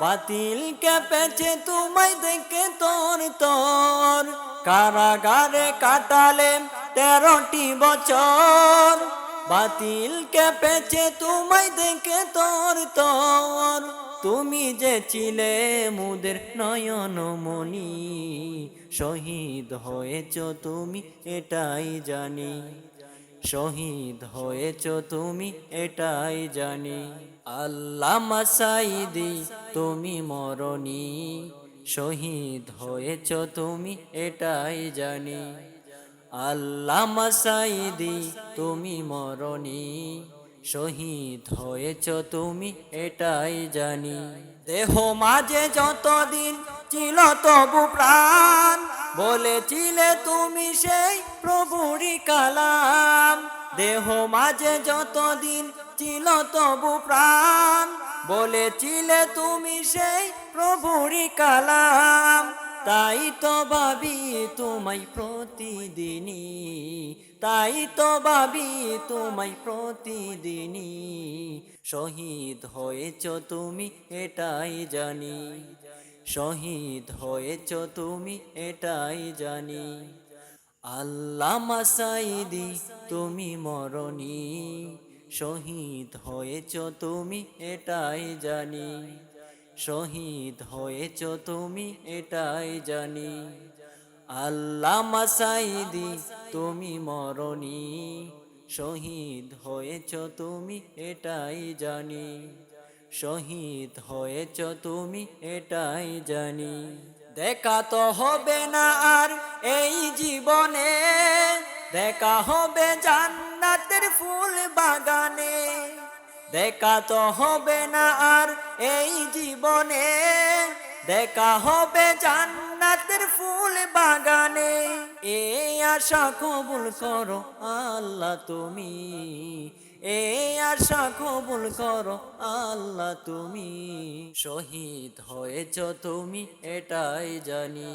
বাতিল কেঁপেছে তোমায় দেখে তোর তোর। কারাগারে কাটালে তেরোটি বছর। বাতিল কেঁপেছে তোমায় দেখে তোর তোর। তুমি যে ছিলে মুদের নয়ন মনি শহীদ হয়েছ তুমি, এটাই জানি। শহীদ হয়েছ তুমি, এটাই জানি। আল্লাহ মাসাইদি, তুমি মরণি। শহীদ হয়েছ তুমি, এটাই জানি। আল্লাহ মাসাইদি, তুমি মরণি। শহীদ হয়েছ তুমি, এটাই জানি। দেহ মাঝে যতদিন ছিল তবু প্রাণ, বলেছিলে তুমি সেই প্রভুরি কালাম। দেহ মাঝে যতদিন ছিল তবু প্রাণ। বলেছিলে তুমি সেই প্রভুরি কালাম। তাই তো ভাবি তোমায় প্রতিদিনই। তাই তো ভাবি তোমায় প্রতিদিনই। শহীদ হয়েছ তুমি, এটাই জানি। শহীদ হয়েছ তুমি, এটাই জানি। আল্লামা সাইদি, তুমি মরণি। শহীদ হয়েছ তুমি, এটাই জানি। শহীদ হয়েছ তুমি, এটাই জানি। আল্লামা সাইদি, তুমি মরণি। শহীদ হয়েছ তুমি, এটাই জানি। শহীদ হয়েছ তুমি, এটাই জানি। দেখা তো হবে না আর এই জীবনে দেখা হবে জান্নাতের ফুল বাগানে। দেখা তো হবে না আর এই জীবনে। দেখা হবে জান্নাতের ফুল বাগানে। এ আশা কবুল করো আল্লাহ তুমি। এ আশা কবুল করো আল্লাহ তুমি। শহীদ হয়েছ তুমি, এটাই জানি।